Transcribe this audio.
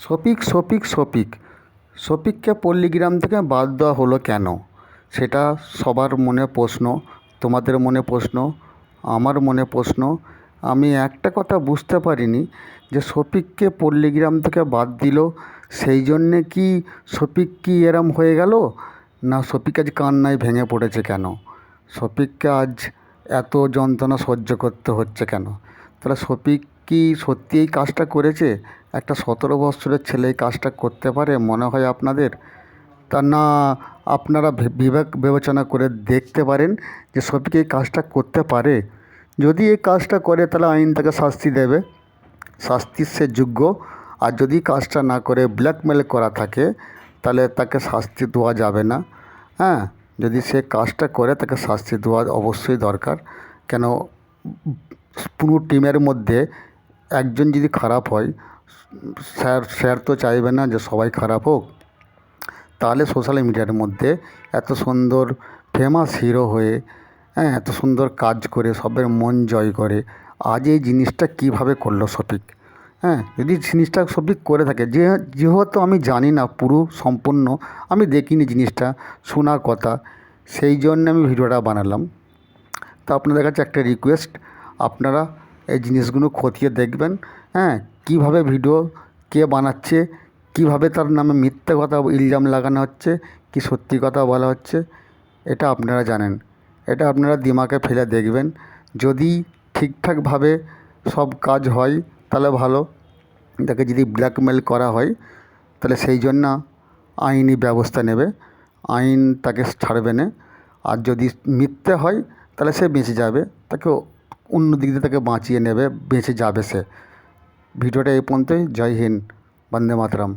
শফিক শফিক শফিক। শফিককে পল্লীগ্রাম থেকে বাদ দেওয়া হলো কেন? সেটা সবার মনে প্রশ্ন, তোমাদের মনে প্রশ্ন, আমার মনে প্রশ্ন। আমি একটা কথা বুঝতে পারিনি যে শফিককে পল্লীগ্রাম থেকে বাদ দিল, সেই জন্যে কি শফিক কি এরম হয়ে গেল? না, শফিক আজ কান্নায় ভেঙে পড়েছে কেন? শফিককে আজ এত যন্ত্রণা সহ্য করতে হচ্ছে কেন? তাহলে শফিক কি সত্যি এই কাজটা করেছে? একটা সতেরো বৎসরের ছেলে এই কাজটা করতে পারে, মনে হয় আপনাদের? তা না, আপনারা বিবেক বিবেচনা করে দেখতে পারেন যে শফিক এই কাজটা করতে পারে। যদি এই কাজটা করে, তাহলে আইন তাকে শাস্তি দেবে। শাস্তির সে যোগ্য। আর যদি কাজটা না করে, ব্ল্যাকমেল করা থাকে, তাহলে তাকে শাস্তি দেওয়া যাবে না। হ্যাঁ যদি সে কাজটা করে, তাকে শাস্তি দেওয়া অবশ্যই দরকার। কেন, পুরো টিমের মধ্যে একজন যদি খারাপ হয় স্যার স্যার তো চাইবে না যে সবাই খারাপ হোক। তাহলে সোশ্যাল মিডিয়ার মধ্যে এত সুন্দর ফেমাস হিরো হয়ে হ্যাঁ এত সুন্দর কাজ করে, সবের মন জয় করে, আজ এই জিনিসটা কীভাবে করল শফিক হ্যাঁ যদি জিনিসটা শফিক করে থাকে, যে, যেহেতু আমি জানি না পুরো সম্পূর্ণ, আমি দেখিনি জিনিসটা, শোনা কথা, সেই জন্য আমি ভিডিওটা বানালাম। তো আপনাদের কাছে একটা রিকোয়েস্ট আপনারা এই জিনিসগুলো খতিয়ে দেখবেন হ্যাঁ কীভাবে ভিডিও কে বানাচ্ছে, কীভাবে তার নামে মিথ্যে কথা ইলজাম লাগানো হচ্ছে, কি সত্যি কথা বলা হচ্ছে, এটা আপনারা জানেন। এটা আপনারা দিমাগে ফেলে দেখবেন। যদি ঠিকঠাকভাবে সব কাজ হয়, তাহলে ভালো। তাকে যদি ব্ল্যাকমেল করা হয়, তাহলে সেই জন্য আইনি ব্যবস্থা নেবে। আইন তাকে ছাড়বে না। আর যদি মিথ্যে হয়, তাহলে সে বেঁচে যাবে। তাকে অন্য দিক দিয়ে তাকে বাঁচিয়ে নেবে, বেঁচে যাবে সে। ভিডিওটা এই পর্যন্তই। জয় হিন্দ বন্দে মাতরম।